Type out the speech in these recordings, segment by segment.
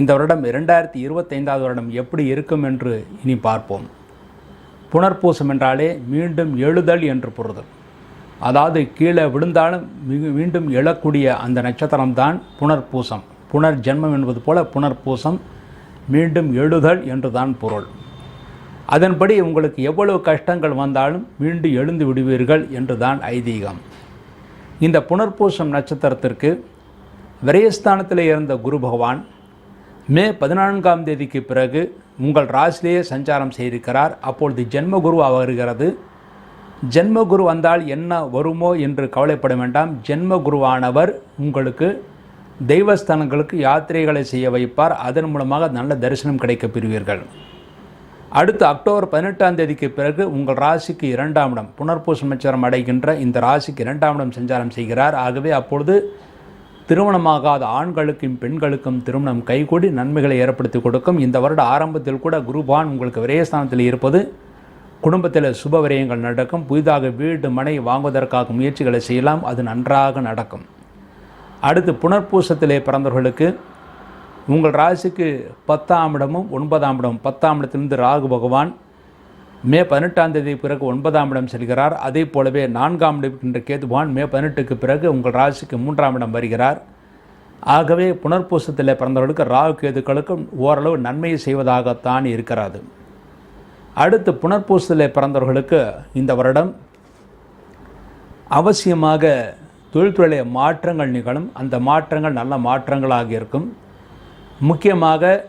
இந்த வருடம் இரண்டாயிரத்தி இருபத்தைந்தாவது வருடம் எப்படி இருக்கும் என்று இனி பார்ப்போம். புனர்பூசம் என்றாலே மீண்டும் எழுதல் என்று பொருள். அதாவது கீழே விழுந்தாலும் மிகு மீண்டும் எழக்கூடிய அந்த நட்சத்திரம்தான் புனர்பூசம். புனர் ஜென்மம் என்பது போல புனர்பூசம் மீண்டும் எழுதல் என்று தான் பொருள். அதன்படி உங்களுக்கு எவ்வளவு கஷ்டங்கள் வந்தாலும் மீண்டும் எழுந்து விடுவீர்கள் என்று தான் ஐதீகம். இந்த புனர்பூசம் நட்சத்திரத்திற்கு விரயஸ்தானத்தில் இருந்த குரு பகவான் மே பதினான்காம் தேதிக்கு பிறகு உங்கள் ராசிலேயே சஞ்சாரம் செய்திருக்கிறார். அப்பொழுது ஜென்மகுரு வருகிறது. ஜென்மகுரு வந்தால் என்ன வருமோ என்று கவலைப்பட வேண்டாம். ஜென்மகுருவானவர் உங்களுக்கு தெய்வஸ்தானங்களுக்கு யாத்திரைகளை செய்ய வைப்பார். அதன் மூலமாக நல்ல தரிசனம் கிடைக்கப் பெறுவீர்கள். அடுத்து அக்டோபர் பதினெட்டாம் தேதிக்கு பிறகு உங்கள் ராசிக்கு இரண்டாம் இடம். புனர்பூச அடைகின்ற இந்த ராசிக்கு இரண்டாம் இடம் சஞ்சாரம் செய்கிறார். ஆகவே அப்பொழுது திருமணமாகாத ஆண்களுக்கும் பெண்களுக்கும் திருமணம் கைகூடி நன்மைகளை ஏற்படுத்தி கொடுக்கும். இந்த வருட ஆரம்பத்தில் கூட குருபான் உங்களுக்கு விரயஸ்தானத்தில் இருப்பது குடும்பத்தில் சுப விரயங்கள் நடக்கும். புதிதாக வீடு மனை வாங்குவதற்காக முயற்சிகளை செய்யலாம். அது நன்றாக நடக்கும். அடுத்து புனர்பூசத்திலே பிறந்தவர்களுக்கு உங்கள் ராசிக்கு பத்தாம் இடமும் ஒன்பதாம் இடம் பத்தாம் இடத்திலிருந்து ராகு பகவான் மே பதினெட்டாம் தேதி பிறகு ஒன்பதாம் இடம் செல்கிறார். அதே போலவே நான்காம் இடம் என்ற கேதுவான் மே பதினெட்டுக்கு பிறகு உங்கள் ராசிக்கு மூன்றாம் இடம் வருகிறார். ஆகவே புனர்பூசத்தில் பிறந்தவர்களுக்கு ராகு கேதுக்களுக்கும் ஓரளவு நன்மையை செய்வதாகத்தான் இருக்கிறது. அடுத்து புனர்பூசத்தில் பிறந்தவர்களுக்கு இந்த வருடம் அவசியமாக தொழில்துறையிலே மாற்றங்கள் நிகழும். அந்த மாற்றங்கள் நல்ல மாற்றங்களாக இருக்கும். முக்கியமாக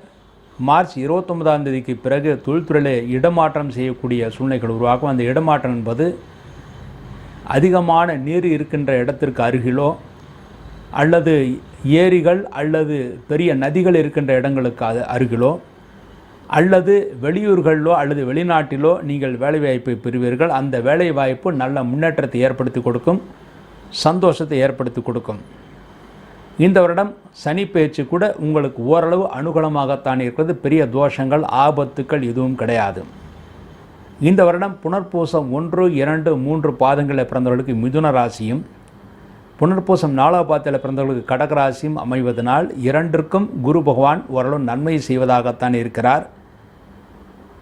மார்ச் இருபத்தொன்பதாம் தேதிக்கு பிறகு தொழில்துறையில் இடமாற்றம் செய்யக்கூடிய சூழ்நிலைகள் உருவாக்கும் அந்த இடமாற்றம் என்பது அதிகமான நீர் இருக்கின்ற இடத்திற்கு அருகிலோ அல்லது ஏரிகள் அல்லது பெரிய நதிகள் இருக்கின்ற இடங்களுக்கு அது அருகிலோ அல்லது வெளியூர்களிலோ அல்லது வெளிநாட்டிலோ நீங்கள் வேலைவாய்ப்பை பெறுவீர்கள். அந்த வேலைவாய்ப்பு நல்ல முன்னேற்றத்தை ஏற்படுத்தி கொடுக்கும் சந்தோஷத்தை ஏற்படுத்தி கொடுக்கும். இந்த வருடம் சனி பயிற்சி கூட உங்களுக்கு ஓரளவு அனுகூலமாகத்தான் இருக்கிறது. பெரிய தோஷங்கள் ஆபத்துக்கள் எதுவும் கிடையாது. இந்த வருடம் புனர்பூசம் ஒன்று இரண்டு மூன்று பாதங்களில் பிறந்தவர்களுக்கு மிதுன ராசியும் புனர்பூசம் நாலாவது பாதத்தில் பிறந்தவர்களுக்கு கடகராசியும் அமைவதனால் இரண்டிற்கும் குரு பகவான் ஓரளவு நன்மை செய்வதாகத்தான் இருக்கிறார்.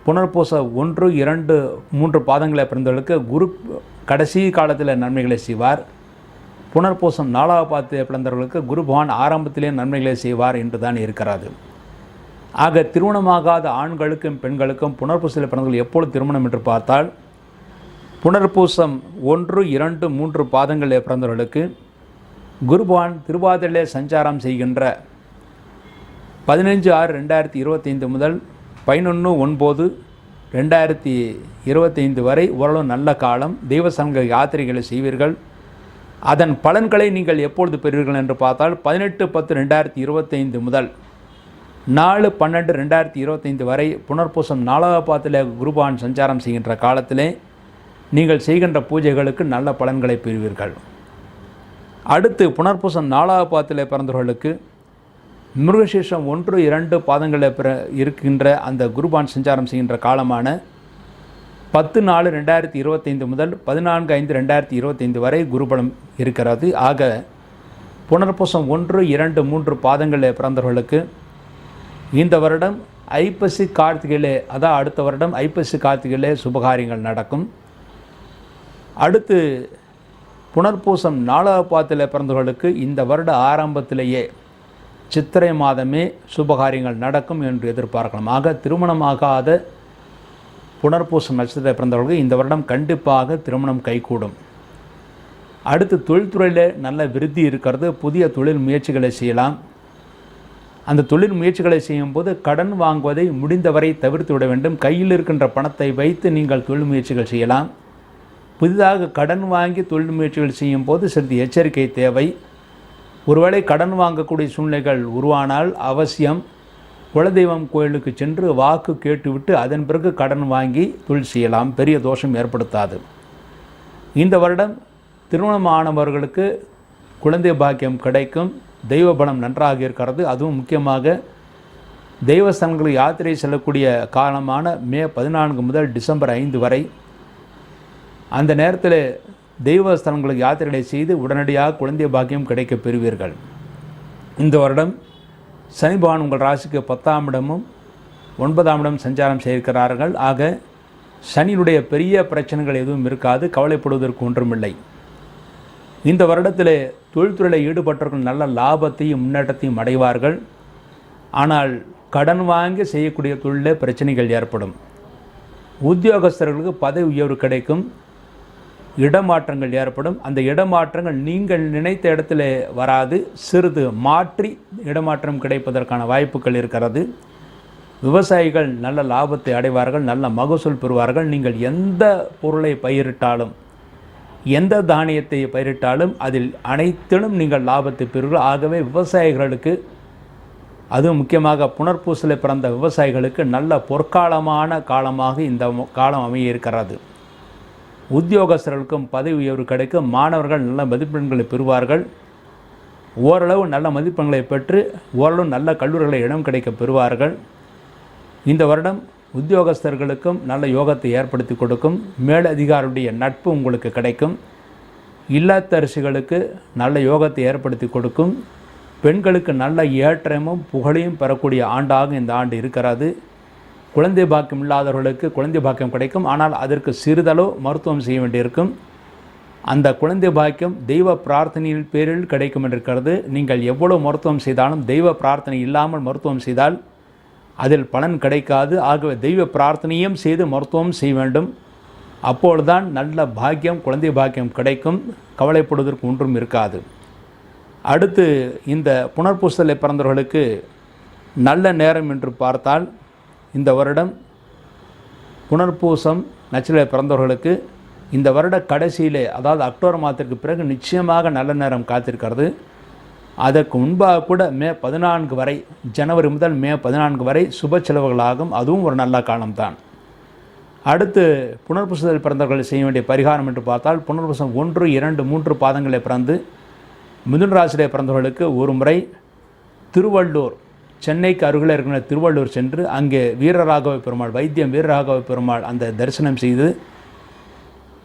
புனர்பூச ஒன்று இரண்டு மூன்று பாதங்களை பிறந்தவர்களுக்கு குரு கடைசி காலத்தில் நன்மைகளை செய்வார். புனர்பூசம் நாலாவது பார்த்து பிறந்தவர்களுக்கு குரு பகவான் ஆரம்பத்திலே நன்மைகளை செய்வார் என்று தான் இருக்கிறது. ஆக திருமணமாகாத ஆண்களுக்கும் பெண்களுக்கும் புனர்பூசத்தில் பிறந்தவர்கள் எப்பொழுது திருமணம் என்று பார்த்தால் புனர்பூசம் ஒன்று இரண்டு மூன்று பாதங்களில் பிறந்தவர்களுக்கு குருபவான் திருவாதிரிலே சஞ்சாரம் செய்கின்ற பதினஞ்சு ஆறு ரெண்டாயிரத்தி இருபத்தைந்து முதல் பதினொன்று ஒன்பது ரெண்டாயிரத்தி இருபத்தைந்து வரை ஓரளவு நல்ல காலம் தெய்வசங்க யாத்திரைகளை செய்வீர்கள். அதன் பலன்களை நீங்கள் எப்பொழுது பெறுவீர்கள் என்று பார்த்தால் பதினெட்டு பத்து ரெண்டாயிரத்தி இருபத்தைந்து முதல் நாலு பன்னெண்டு ரெண்டாயிரத்தி இருபத்தைந்து வரை புனர்பூசம் நாலாவது பாதத்தில் குருபான் சஞ்சாரம் செய்கின்ற காலத்திலே நீங்கள் செய்கின்ற பூஜைகளுக்கு நல்ல பலன்களை பெறுவீர்கள். அடுத்து புனர்பூசம் நாலாவது பாதத்தில் பிறந்தவர்களுக்கு மிருகசீஷம் ஒன்று இரண்டு பாதங்களில் பிற இருக்கின்ற அந்த குருபான் சஞ்சாரம் செய்கின்ற காலமான பத்து நாலு ரெண்டாயிரத்தி இருபத்தைந்து முதல் பதினான்கு ஐந்து ரெண்டாயிரத்தி இருபத்தைந்து வரை குருபலம் இருக்கிறது. ஆக புனர்பூசம் ஒன்று இரண்டு மூன்று பாதங்களில் பிறந்தவர்களுக்கு இந்த வருடம் ஐப்பசி கார்த்திகையிலே அதான் அடுத்த வருடம் ஐப்பசி கார்த்திகையிலே சுபகாரியங்கள் நடக்கும். அடுத்து புனர்பூசம் நாலாவது பாதத்தில் பிறந்தவர்களுக்கு இந்த வருட ஆரம்பத்திலேயே சித்திரை மாதமே சுபகாரியங்கள் நடக்கும் என்று எதிர்பார்க்கலாம். ஆக திருமணமாகாத புனர்பூசம் நட்சத்திரத்தில் பிறந்தவர்களுக்கு இந்த வருடம் கண்டிப்பாக திருமணம் கைகூடும். அடுத்து தொழில்துறையில் நல்ல விருத்தி இருக்கிறது. புதிய தொழில் முயற்சிகளை செய்யலாம். அந்த தொழில் முயற்சிகளை செய்யும்போது கடன் வாங்குவதை முடிந்தவரை தவிர்த்து விட வேண்டும். கையில் இருக்கின்ற பணத்தை வைத்து நீங்கள் தொழில் முயற்சிகள் செய்யலாம். புதிதாக கடன் வாங்கி தொழில் முயற்சிகள் செய்யும் போது சிறிது எச்சரிக்கை தேவை. ஒருவேளை கடன் வாங்கக்கூடிய சூழ்நிலைகள் உருவானால் அவசியம். குலதெய்வம் கோயிலுக்கு சென்று வாக்கு கேட்டுவிட்டு அதன் பிறகு கடன் வாங்கி தொழில் செய்யலாம். பெரிய தோஷம் ஏற்படுத்தாது. இந்த வருடம் திருமணம் ஆனவர்களுக்கு குழந்தை பாக்கியம் கிடைக்கும். தெய்வ பலம் நன்றாக இருக்கிறது. அதுவும் முக்கியமாக தெய்வஸ்தலங்களுக்கு யாத்திரை செல்லக்கூடிய காலமான மே பதினான்கு முதல் டிசம்பர் ஐந்து வரை அந்த நேரத்தில் தெய்வஸ்தலங்களுக்கு யாத்திரை செய்து உடனடியாக குழந்தை பாக்கியம் கிடைக்கப் பெறுவீர்கள். இந்த வருடம் சனி பகவான் உங்கள் ராசிக்கு பத்தாம் இடமும் ஒன்பதாம் இடம் சஞ்சாரம் செய்திருக்கிறார்கள். ஆக சனியினுடைய பெரிய பிரச்சனைகள் எதுவும் இருக்காது. கவலைப்படுவதற்கு ஒன்றுமில்லை. இந்த வருடத்தில் தொழில்துறையில் ஈடுபட்டவர்கள் நல்ல லாபத்தையும் முன்னேற்றத்தையும் அடைவார்கள். ஆனால் கடன் வாங்கி செய்யக்கூடிய தொழிலில் பிரச்சனைகள் ஏற்படும். உத்தியோகஸ்தர்களுக்கு பதவி உயர்வு கிடைக்கும். இடமாற்றங்கள் ஏற்படும். அந்த இடமாற்றங்கள் நீங்கள் நினைத்த இடத்துல வராது. சிறிது மாற்றி இடமாற்றம் கிடைப்பதற்கான வாய்ப்புகள் இருக்கிறது. விவசாயிகள் நல்ல லாபத்தை அடைவார்கள் நல்ல மகசூல் பெறுவார்கள். நீங்கள் எந்த பொருளை பயிரிட்டாலும் எந்த தானியத்தை பயிரிட்டாலும் அதில் அனைத்திலும் நீங்கள் லாபத்தை பெறுவீர்கள். ஆகவே விவசாயிகளுக்கு அதுவும் முக்கியமாக புனர்பூசலை பிறந்த விவசாயிகளுக்கு நல்ல பொற்காலமான காலமாக இந்த காலம் அமைய இருக்கிறது. உத்தியோகஸ்தர்களுக்கும் பதவி உயர்வு கிடைக்கும் மாணவர்கள் நல்ல மதிப்பெண்களை பெறுவார்கள். ஓரளவு நல்ல மதிப்பெண்களை பெற்று ஓரளவு நல்ல கல்லூரிகளை இடம் கிடைக்க பெறுவார்கள். இந்த வருடம் உத்தியோகஸ்தர்களுக்கும் நல்ல யோகத்தை ஏற்படுத்தி கொடுக்கும். மேலதிகாரியுடைய நட்பு உங்களுக்கு கிடைக்கும். இல்லத்தரசிகளுக்கு நல்ல யோகத்தை ஏற்படுத்தி கொடுக்கும். பெண்களுக்கு நல்ல ஏற்றமும் புகழையும் பெறக்கூடிய ஆண்டாக இந்த ஆண்டு இருக்கிறது. குழந்தை பாக்கியம் இல்லாதவர்களுக்கு குழந்தை பாக்கியம் கிடைக்கும். ஆனால் அதற்கு சிறிதளவு மருத்துவம் செய்ய வேண்டியிருக்கும். அந்த குழந்தை பாக்கியம் தெய்வ பிரார்த்தனையின் பேரில் கிடைக்கும் என்றிருக்கிறது. நீங்கள் எவ்வளோ மருத்துவம் செய்தாலும் தெய்வ பிரார்த்தனை இல்லாமல் மருத்துவம் செய்தால் அதில் பலன் கிடைக்காது. ஆகவே தெய்வ பிரார்த்தனையும் செய்து மருத்துவம் செய்ய வேண்டும். அப்பொழுதுதான் நல்ல பாக்கியம் குழந்தை பாக்கியம் கிடைக்கும். கவலைப்படுவதற்கு ஒன்றும் இருக்காது. அடுத்து இந்த புனர்பூசலை பிறந்தவர்களுக்கு நல்ல நேரம் என்று பார்த்தால் இந்த வருடம் புனர்பூசம் நச்சிலை பிறந்தவர்களுக்கு இந்த வருட கடைசியிலே அதாவது அக்டோபர் மாதத்திற்கு பிறகு நிச்சயமாக நல்ல நேரம் காத்திருக்கிறது. அதற்கு முன்பாக கூட மே பதினான்கு வரை ஜனவரி முதல் மே பதினான்கு வரை சுப செலவுகளாகும். அதுவும் ஒரு நல்ல காலம்தான். அடுத்து புனர்பூசத்தில் பிறந்தவர்கள் செய்ய வேண்டிய பரிகாரம் என்று பார்த்தால் புனர்பூசம் ஒன்று இரண்டு மூன்று பாதங்களை பிறந்து மிதுன் ராசியிலே பிறந்தவர்களுக்கு ஒரு முறை திருவள்ளூர் சென்னைக்கு அருகில் இருக்கிற திருவள்ளூர் சென்று அங்கே வீரராகவ பெருமாள் வைத்தியம் வீரராகவ பெருமாள் அந்த தரிசனம் செய்து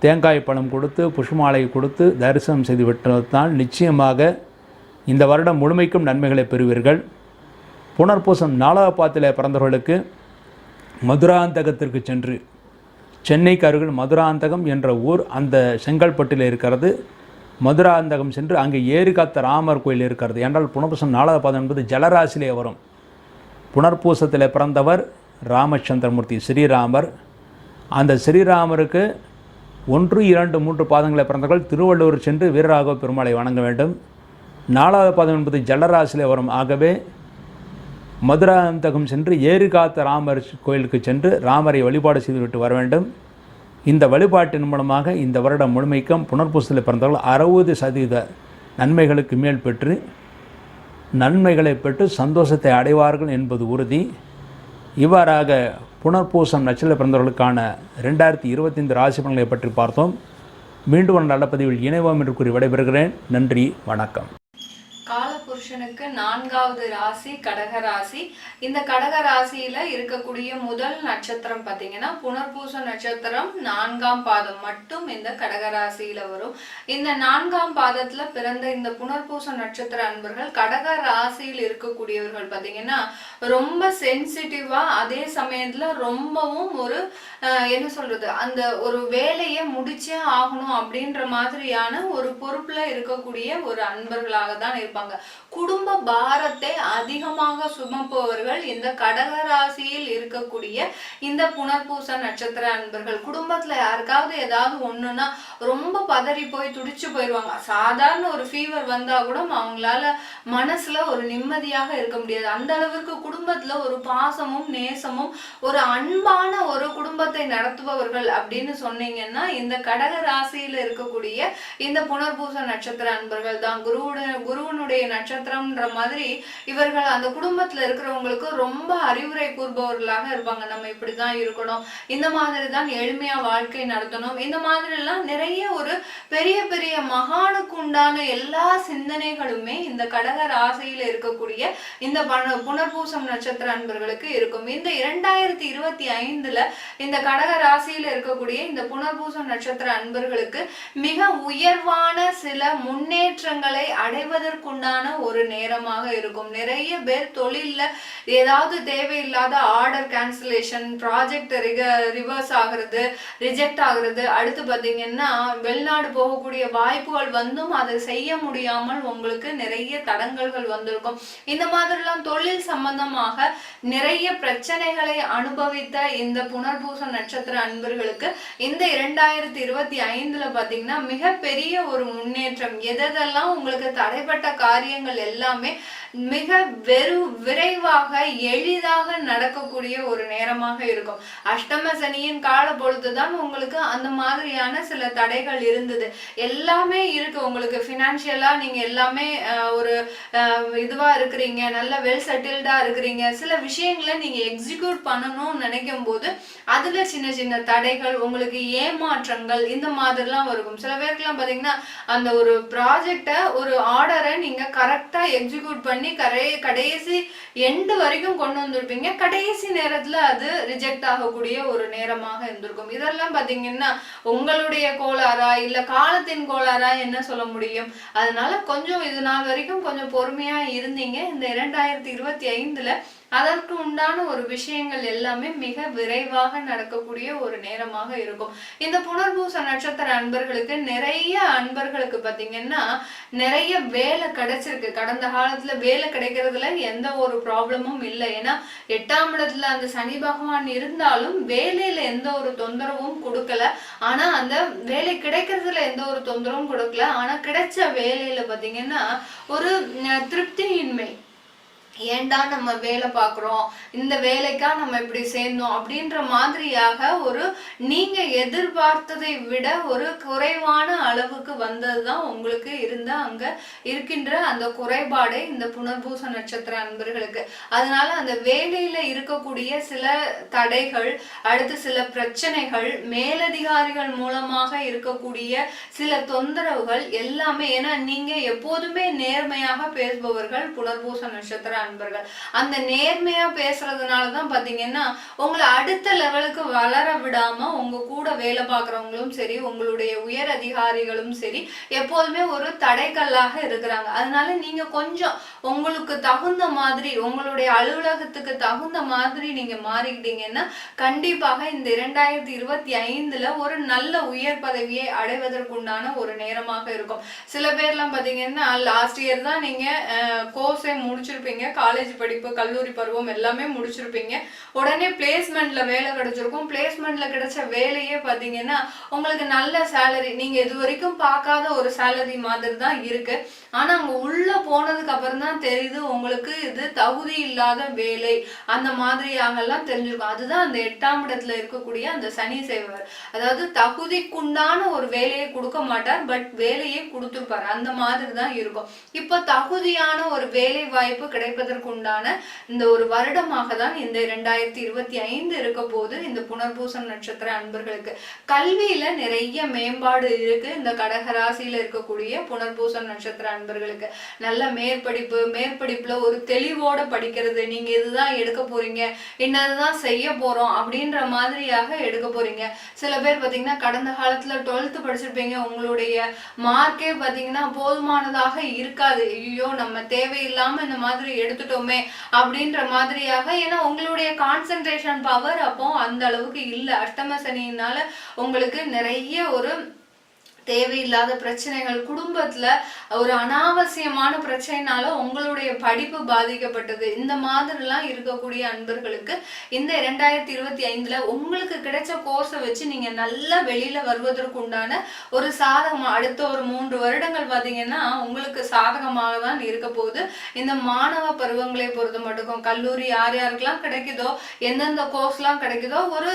தேங்காய் பழம் கொடுத்து புஷ்மாலை கொடுத்து தரிசனம் செய்து விட்டதால் நிச்சயமாக இந்த வருடம் முழுமைக்கும் நன்மைகளை பெறுவீர்கள். புனர்பூசம் நாலாவது பாத்திலே பிறந்தவர்களுக்கு மதுராந்தகத்திற்கு சென்று சென்னைக்கு அருகில் மதுராந்தகம் என்ற ஊர் அந்த செங்கல்பட்டில் இருக்கிறது. மதுராந்தகம் சென்று அங்கே ஏரி காத்த ராமர் கோயில் இருக்கிறது. என்றால் புனர்பூசம் நாலாவது பாதம் என்பது ஜலராசிலே வரும். புனர்பூசத்தில் பிறந்தவர் ராமச்சந்திரமூர்த்தி ஸ்ரீராமர். அந்த ஸ்ரீராமருக்கு ஒன்று இரண்டு மூன்று பாதங்களை பிறந்தவர்கள் திருவள்ளூர் சென்று வீரராகவ பெருமாளை வணங்க வேண்டும். நாலாவது பாதம் என்பது ஜலராசிலே வரும். ஆகவே மதுராந்தகம் சென்று ஏரி காத்த ராமர் கோயிலுக்கு சென்று ராமரை வழிபாடு செய்துவிட்டு வர வேண்டும். இந்த வழிபாட்டின் மூலமாக இந்த வருடம் முழுமைக்கும் புனர்பூசத்தில் பிறந்தவர்கள் அறுபது சதவீத நன்மைகளுக்கு மேல் பெற்று நன்மைகளை பெற்று சந்தோஷத்தை அடைவார்கள் என்பது உறுதி. இவ்வாறாக புனர்பூசம் நட்சத்திர பிறந்தவர்களுக்கான ரெண்டாயிரத்தி இருபத்தைந்து ராசி பலன்களை பற்றி பார்த்தோம். மீண்டும் ஒரு நல்ல பதிவில் இணைவோம் என்று கூறி விடைபெறுகிறேன். நன்றி வணக்கம். புருஷனுக்கு நான்காவது ராசி கடக ராசி. இந்த கடக ராசியில இருக்கக்கூடிய முதல் நட்சத்திரம் பாத்தீங்கன்னா புனர்பூச நட்சத்திரம் நான்காம் பாதம் மட்டும் இந்த கடக ராசியில வரும். இந்த நான்காம் பாதத்துல பிறந்த இந்த புனர்பூச நட்சத்திர அன்பர்கள் கடக ராசியில் இருக்கக்கூடியவர்கள் பாத்தீங்கன்னா ரொம்ப சென்சிட்டிவா அதே சமயத்துல ரொம்பவும் ஒரு என்ன சொல்றது அந்த ஒரு வேலையை முடிச்சே ஆகணும் அப்படின்ற மாதிரியான ஒரு பொறுப்புல இருக்கக்கூடிய ஒரு அன்பர்களாக தான் இருப்பாங்க. குடும்ப பாரத்தை அதிகமாக சுமப்பவர்கள் இந்த கடக ராசியில் இருக்கக்கூடிய இந்த புனர்பூச நட்சத்திர அன்பர்கள். குடும்பத்துல யாருக்காவது ஏதாவது ஒண்ணுன்னா ரொம்ப பதறி போய் துடிச்சு போயிடுவாங்க சாதாரண ஒரு ஃபீவர் வந்தா கூட அவங்களால மனசுல ஒரு நிம்மதியாக இருக்க முடியாது. அந்த அளவிற்கு குடும்பத்துல ஒரு பாசமும் நேசமும் ஒரு அன்பான ஒரு குடும்பத்தை நடத்துபவர்கள் அப்படின்னு சொன்னீங்கன்னா இந்த கடக ராசியில இருக்கக்கூடிய இந்த புனர்பூச நட்சத்திர அன்பர்கள் தான். குருவுடைய குருவனுடைய நட்சத்திரம்ன்ற மாதிரி இவர்கள் அந்த குடும்பத்துல இருக்கிறவங்களுக்கு ரொம்ப அறிவுரை கூறுபவர்களாக இருப்பாங்க. நம்ம இப்படிதான் இருக்கணும். இந்த மாதிரி தான் எளிமையா வாழ்க்கை நடத்தணும். இந்த மாதிரி எல்லாம் நிறைய ஒரு பெரிய பெரிய மகானுக்கு உண்டான எல்லா சிந்தனைகளுமே இந்த கடக ராசியில இருக்கக்கூடிய இந்த பண புனர்பூசம் நட்சத்திர அன்பர்களுக்கு இருக்கும். இந்த இரண்டாயிரத்தி இருபத்தி ஐந்துல இந்த கடக ராசியில இருக்கக்கூடிய இந்த புனர்பூசம் நட்சத்திர அன்பர்களுக்கு மிக உயர்வான சில முன்னேற்றங்களை அடைவதற்குண்டான ஒரு நேரமாக இருக்கும். நிறைய பேர் தொழிலில் ஏதாவது தேவையில்லாத ஆர்டர் கேன்சலேஷன் ப்ராஜெக்ட் ரிக ரிவர்ஸ் ஆகிறது ரிஜெக்ட் ஆகிறது. அடுத்து பார்த்தீங்கன்னா வெளிநாடு போகக்கூடிய வாய்ப்புகள் வந்தும் அதை செய்ய முடியாமல் உங்களுக்கு நிறைய தடங்கல்கள் வந்திருக்கும். இந்த மாதிரிலாம் தொழில் சம்பந்தமாக நிறைய பிரச்சனைகளை அனுபவித்த இந்த புனர்பூச நட்சத்திர அன்பர்களுக்கு இந்த இரண்டாயிரத்தி இருபத்தி ஐந்துல பாத்தீங்கன்னா மிகப்பெரிய ஒரு முன்னேற்றம் எதெல்லாம் உங்களுக்கு தடைப்பட்ட காரியங்கள் எல்லாமே மிக வெறு விரைவாக எளிதாக நடக்கக்கூடிய ஒரு நேரமாக இருக்கும். அஷ்டம சனியின் கால பொழுதுதான் உங்களுக்கு அந்த மாதிரியான சில தடைகள் இருந்தது. எல்லாமே இருக்கு. உங்களுக்கு ஃபினான்ஷியலா நீங்க எல்லாமே ஒரு இதுவாக இதுவா இருக்கிறீங்க. நல்ல வெல் செட்டில்டா இருக்கிறீங்க. சில விஷயங்களை நீங்க எக்ஸிக்யூட் பண்ணணும்னு நினைக்கும் போது அதுல சின்ன சின்ன தடைகள் உங்களுக்கு ஏமாற்றங்கள் இந்த மாதிரிலாம் இருக்கும் சில பேருக்குலாம் பாத்தீங்கன்னா அந்த ஒரு ப்ராஜெக்டை ஒரு ஆர்டரை நீங்க கரெக்டா எக்ஸிக்யூட் பண்ணி கரை கடைசி எண்டு வரைக்கும் கொண்டு வந்திருப்பீங்க. கடைசி நேரத்தில் அது ரிஜெக்ட் ஆகக்கூடிய ஒரு நேரமாக இருந்திருக்கும். இதெல்லாம் பார்த்தீங்கன்னா உங்களுடைய கோளாறா இல்லை காலத்தின் கோளாறா என்ன சொல்ல முடியும்? அதனால கொஞ்சம் இது நாள் வரைக்கும் கொஞ்சம் பொறுமையாக இருந்தீங்க. இந்த இரண்டாயிரத்தி இருபத்தி ஐந்தில் அதற்கு உண்டான ஒரு விஷயங்கள் எல்லாமே மிக விரைவாக நடக்கக்கூடிய ஒரு நேரமாக இருக்கும். இந்த புனர்பூச நட்சத்திர அன்பர்களுக்கு நிறைய அன்பர்களுக்கு பார்த்தீங்கன்னா நிறைய வேலை கிடைச்சிருக்கு. கடந்த காலத்துல வேலை கிடைக்கிறதுல எந்த ஒரு ப்ராப்ளமும் இல்லை. ஏன்னா எட்டாம் இடத்துல அந்த சனி பகவான் இருந்தாலும் வேலையில எந்த ஒரு தொந்தரவும் கொடுக்கல. ஆனா அந்த வேலை கிடைக்கிறதுல எந்த ஒரு தொந்தரவும் கொடுக்கல. ஆனா கிடைச்ச வேலையில பாத்தீங்கன்னா ஒரு திருப்தியின்மை. ஏன்டா நம்ம வேலை பார்க்குறோம்? இந்த வேலைக்கா நம்ம இப்படி சேர்ந்தோம்? அப்படின்ற மாதிரியாக ஒரு நீங்க எதிர்பார்த்ததை விட ஒரு குறைவான அளவுக்கு வந்தது தான் உங்களுக்கு இருந்த அங்க இருக்கின்ற அந்த குறைபாடே இந்த புனர்பூச நட்சத்திர அன்பர்களுக்கு. அதனால அந்த வேலையில இருக்கக்கூடிய சில தடைகள் அடுத்து சில பிரச்சனைகள் மேலதிகாரிகள் மூலமாக இருக்கக்கூடிய சில தொந்தரவுகள் எல்லாமே ஏன்னா நீங்க எப்போதுமே நேர்மையாக பேசுபவர்கள் புனர்பூச நட்சத்திர நண்பர்கள். அந்த நேர்மையா பேசுறதுனால தான் பாத்தீங்கன்னா உங்களை அடுத்த லெவலுக்கு வளர விடாம உங்க கூட வேலை பார்க்குறவங்களும் சரி உங்களுடைய உயர் அதிகாரிகளும் சரி எப்போதுமே ஒரு தடைக்கல்லாக இருக்கிறாங்க. அதனால நீங்க கொஞ்சம் உங்களுக்கு தகுந்த மாதிரி உங்களுடைய அலுவலகத்துக்கு தகுந்த மாதிரி நீங்க மாறிக்கிட்டீங்கன்னா கண்டிப்பாக இந்த இரண்டாயிரத்தி இருபத்தி ஐந்துல ஒரு நல்ல உயர் பதவியை அடைவதற்குண்டான ஒரு நேரமாக இருக்கும். சில பேர்லாம் பாத்தீங்கன்னா லாஸ்ட் இயர் தான் நீங்க கோர்ஸே முடிச்சிருப்பீங்க. காலேஜ் படிப்பு கல்லூரி பருவம் எல்லாமே முடிச்சிருப்பீங்க. உடனே பிளேஸ்மெண்ட்ல வேலை கிடைச்சிருக்கும். பிளேஸ்மெண்ட்ல கிடைச்ச வேலையே பார்த்தீங்கன்னா உங்களுக்கு நல்ல சேலரி நீங்க இது வரைக்கும் பார்க்காத ஒரு சேலரி மாதிரி தான் இருக்கு. ஆனா அங்க உள்ள போனதுக்கு அப்புறம் தான் தெரியுது உங்களுக்கு இது தகுதி இல்லாத வேலை. அந்த மாதிரியாகலாம் தெரிஞ்சிருக்கும். அதுதான் அந்த எட்டாம் இடத்துல இருக்கக்கூடிய அந்த சனி சேவர். அதாவது தகுதிக்குண்டான ஒரு வேலையை கொடுக்க மாட்டார் பட் வேலையை கொடுத்துருப்பார். அந்த மாதிரி தான் இருக்கும். இப்போ தகுதியான ஒரு வேலை வாய்ப்பு கிடைப்பது கிடைப்பதற்குண்டான இந்த ஒரு வருடமாக தான் இந்த இரண்டாயிரத்தி இருபத்தி ஐந்து இருக்க போது இந்த புனர்பூசம் நட்சத்திர அன்பர்களுக்கு. கல்வியில நிறைய மேம்பாடு இருக்கு. இந்த கடகராசியில இருக்கக்கூடிய புனர்பூசம் நட்சத்திர அன்பர்களுக்கு. நல்ல மேற்படிப்பு மேற்படிப்புல ஒரு தெளிவோட படிக்கிறது. நீங்க இதுதான் எடுக்க போறீங்க? என்னதுதான் செய்ய போறோம்? அப்படின்ற மாதிரியாக எடுக்க போறீங்க. சில பேர் பாத்தீங்கன்னா கடந்த காலத்துல டுவெல்த் படிச்சிருப்பீங்க. உங்களுடைய மார்க்கே பாத்தீங்கன்னா போதுமானதாக இருக்காது. ஐயோ நம்ம தேவையில்லாம இந்த மாதிரி எடுத்துட்டோமே அப்படின்ற மாதிரியாக ஏன்னா உங்களுடைய கான்சென்ட்ரேஷன் பவர் அப்போ அந்த அளவுக்கு இல்லை. அஷ்டம சனியினால உங்களுக்கு நிறைய ஒரு தேவையில்லாத பிரச்சனைகள் குடும்பத்துல ஒரு அனாவசியமான பிரச்சனைனால உங்களுடைய படிப்பு பாதிக்கப்பட்டது. இந்த மாதிரிலாம் இருக்கக்கூடிய அன்பர்களுக்கு இந்த இரண்டாயிரத்தி இருபத்தி ஐந்துல உங்களுக்கு கிடைச்ச கோர்ஸை வச்சு நீங்க நல்லா வெளியில வருவதற்கு உண்டான ஒரு சாதகம் அடுத்த ஒரு மூன்று வருடங்கள் பாத்தீங்கன்னா உங்களுக்கு சாதகமாக தான் இருக்க போகுது. இந்த மாணவ பருவங்களை பொறுத்த மட்டும் கல்லூரி யார் யாருக்கெல்லாம் கிடைக்குதோ எந்தெந்த கோர்ஸ்லாம் கிடைக்குதோ ஒரு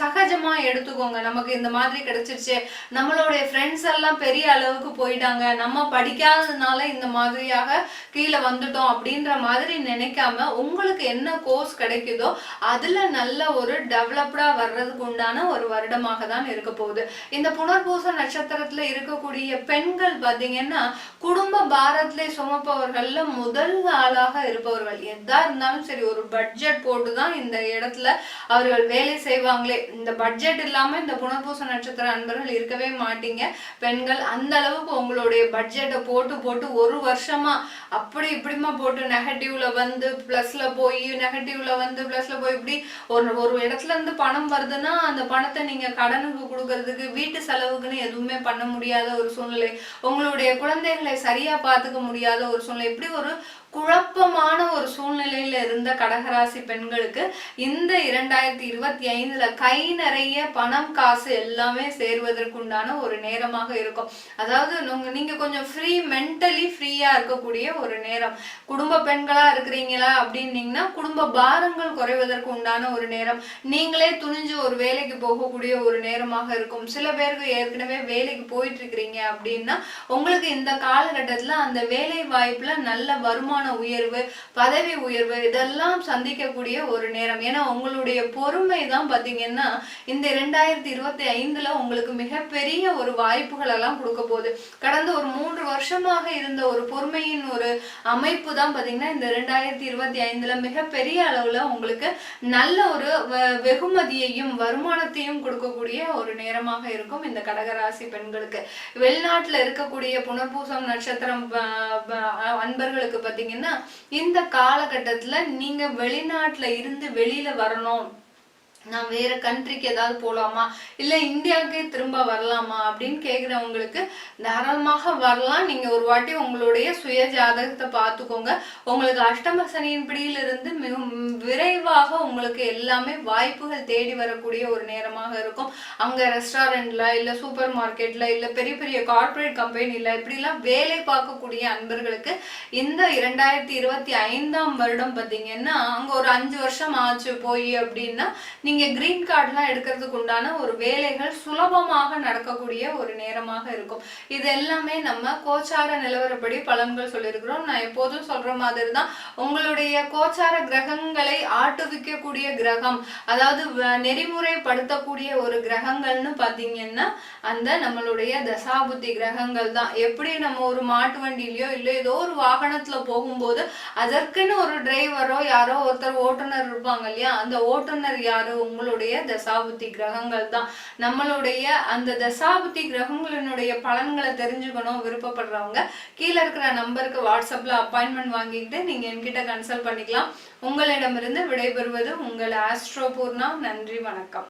சகஜமா எடுத்துக்கோங்க. நமக்கு இந்த மாதிரி கிடைச்சிருச்சு. நம்மளுடைய ஃப்ரெண்ட்ஸ் எல்லாம் பெரிய அளவுக்கு போயிட்டாங்க. நம்ம படிக்காததுனால இந்த மாதிரியாக கீழே வந்துட்டோம் அப்படின்ற மாதிரி நினைக்காம உங்களுக்கு என்ன கோர்ஸ் கிடைக்குதோ அதில் நல்ல ஒரு டெவலப்டாக வர்றதுக்கு உண்டான ஒரு வருடமாக தான் இருக்க போகுது. இந்த புனர்பூச நட்சத்திரத்தில் இருக்கக்கூடிய பெண்கள் பார்த்தீங்கன்னா குடும்ப பாரத்திலே சுமப்பவர்களில் முதல் ஆளாக இருப்பவர்கள். எதா இருந்தாலும் சரி ஒரு பட்ஜெட் போட்டு தான் இந்த இடத்துல அவர்கள் வேலை செய்வாங்களே. இந்த பட்ஜெட் இல்லாமல் இந்த புனர்பூச நட்சத்திர அன்பர்கள் இருக்கவே மாட்டீங்க. பெண்கள் அந்த அளவுக்கு உங்களுடைய பட்ஜெட்டை போட்டு போட்டு ஒரு வருஷமா அப்படி இப்படிமா போட்டு நெகட்டிவ்ல வந்து பிளஸ்ல போய் நெகட்டிவ்ல வந்து பிளஸ்ல போய் இப்படி ஒரு ஒரு இடத்துல இருந்து பணம் வருதுன்னா அந்த பணத்தை நீங்க கடனுக்கு கொடுக்கறதுக்கு வீட்டு செலவுக்குன்னு எதுவுமே பண்ண முடியாத ஒரு சூழ்நிலை. உங்களுடைய குழந்தைகளை சரியா பார்த்துக்க முடியாத ஒரு சூழ்நிலை. இப்படி ஒரு குழப்பமான ஒரு சூழ்நிலையில இருந்த கடகராசி பெண்களுக்கு இந்த இரண்டாயிரத்தி இருபத்தி ஐந்துல கை நிறைய பணம் காசு எல்லாமே சேர்வதற்குண்டான ஒரு நேரமாக இருக்கும். அதாவது உங்க- நீங்க கொஞ்சம் ஃப்ரீ மென்டலி ஃப்ரீயா இருக்கக்கூடிய ஒரு நேரம். குடும்ப பெண்களா இருக்கிறீங்களா அப்படின்னீங்கன்னா குடும்ப பாரங்கள் குறைவதற்கு உண்டான ஒரு நேரம். நீங்களே துணிஞ்சு ஒரு வேலைக்கு போகக்கூடிய ஒரு நேரமாக இருக்கும். சில பேருக்கு ஏற்கனவே வேலைக்கு போயிட்டு இருக்கிறீங்க அப்படின்னா உங்களுக்கு இந்த காலகட்டத்துல அந்த வேலை வாய்ப்புல நல்ல வருமான உயர்வு பதவி உயர்வு இதெல்லாம் சந்திக்கக்கூடிய ஒரு நேரம். ஏன்னா உங்களுடைய பொறுமை தான் பாத்தீங்கன்னா இந்த ரெண்டாயிரத்தி இருபத்தி ஐந்துல உங்களுக்கு மிகப்பெரிய ஒரு வாய்ப்புகள் எல்லாம் கொடுக்க போகுது. கடந்த ஒரு மூன்று வருஷமாக இருந்த ஒரு பொறுமையின் ஒரு அமைப்பு தான் பாத்தீங்கன்னா இந்த ரெண்டாயிரத்தி இருபத்தி ஐந்துல மிகப்பெரிய அளவுல உங்களுக்கு நல்ல ஒரு வெகுமதியையும் வருமானத்தையும் கொடுக்கக்கூடிய ஒரு நேரமாக இருக்கும் இந்த கடகராசி பெண்களுக்கு. வெளிநாட்டுல இருக்கக்கூடிய புனர்பூசம் நட்சத்திரம் அன்பர்களுக்கு பார்த்தீங்கன்னா பார்த்தீங்கன்னா இந்த காலகட்டத்துல நீங்க வெளிநாட்டில் இருந்து வெளியில வரணும். நான் வேற கண்ட்ரிக்கு ஏதாவது போகலாமா இல்லை இந்தியாவுக்கே திரும்ப வரலாமா? அப்படின்னு கேட்குறவங்களுக்கு தாராளமாக வரலாம். நீங்கள் ஒரு வாட்டி உங்களுடைய சுய ஜாதகத்தை பார்த்துக்கோங்க. உங்களுக்கு அஷ்டம சனியின் பிடியிலிருந்து மிக விரைவாக உங்களுக்கு எல்லாமே வாய்ப்புகள் தேடி வரக்கூடிய ஒரு நேரமாக இருக்கும். அங்கே ரெஸ்டாரண்ட்ல இல்லை சூப்பர் மார்க்கெட்ல இல்லை பெரிய பெரிய கார்ப்பரேட் கம்பெனியில் இப்படிலாம் வேலை பார்க்கக்கூடிய அன்பர்களுக்கு இந்த இரண்டாயிரத்தி இருபத்தி ஐந்தாம் வருடம் பார்த்தீங்கன்னா அங்கே ஒரு அஞ்சு வருஷம் ஆச்சு போய் அப்படின்னா நீங்கள் நீங்க கிரீன் கார்டுலாம் எடுக்கிறதுக்கு உண்டான ஒரு வேலைகள் சுலபமாக நடக்கக்கூடிய ஒரு நேரமாக இருக்கும். இது எல்லாமே நம்ம கோச்சார நிலவரப்படி பலன்கள் சொல்லியிருக்கிறோம். நான் எப்போதும் சொல்ற மாதிரி தான் உங்களுடைய கோச்சார கிரகங்களை ஆட்டுவிக்கக்கூடிய கிரகம் அதாவது வ- நெறிமுறைப்படுத்தக்கூடிய ஒரு கிரகங்கள்னு பார்த்தீங்கன்னா அந்த நம்மளுடைய தசாபுத்தி கிரகங்கள் தான். எப்படி நம்ம ஒரு மாட்டு வண்டியிலையோ இல்லை ஏதோ ஒரு வாகனத்துல போகும்போது அதற்குன்னு ஒரு டிரைவரோ யாரோ ஒருத்தர் ஓட்டுநர் இருப்பாங்க இல்லையா? அந்த ஓட்டுநர் யாரோ? உங்களுடைய தசாபுத்தி கிரகங்கள் தான். நம்மளுடைய அந்த தசாபுத்தி கிரகங்களினுடைய பலன்களை தெரிஞ்சுக்கணும் விருப்பப்படுறவங்க கீழே இருக்கிற நம்பருக்கு வாட்ஸ்அப்ல அப்பாயின்மெண்ட் வாங்கிக்கிட்டு நீங்க என்கிட்ட கன்சல்ட் பண்ணிக்கலாம். உங்களிடமிருந்து விடைபெறுவது உங்கள் ஆஸ்ட்ரோபூர்ணா நன்றி வணக்கம்.